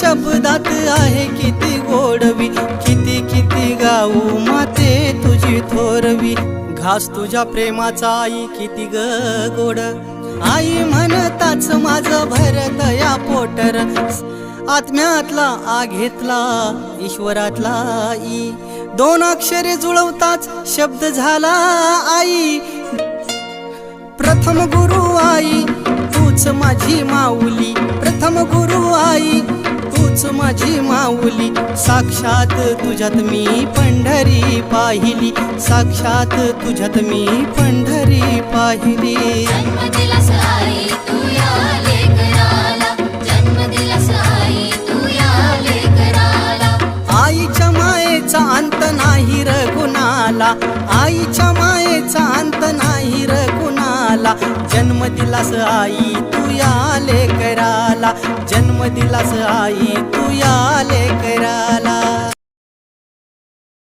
शब्दात आहे किती गोडवी किती किती गाऊ माते तुझी थोरवी. घास तुझ्या प्रेमाचा आई किती ग गोड. आई म्हणताच माझं भरत या पोटर. आत्म्यातला आ घेतला ईश्वरातला आई दोन अक्षरे जुळवताच शब्द झाला आई. प्रथम गुरु आई तूच माझी माऊली. प्रथम गुरु आई माझी माऊली साक्षात तुझ्यात मी पंढरी पाहिली. साक्षात तुझ्यात मी पंढरी पाहिली. आईच्या मायेचा अंत नाही र कुणाला आईच्या मायेचा अंत नाही र कुणाला जन्म दिलास आई या लेकराला जन्म दिलास आई तू या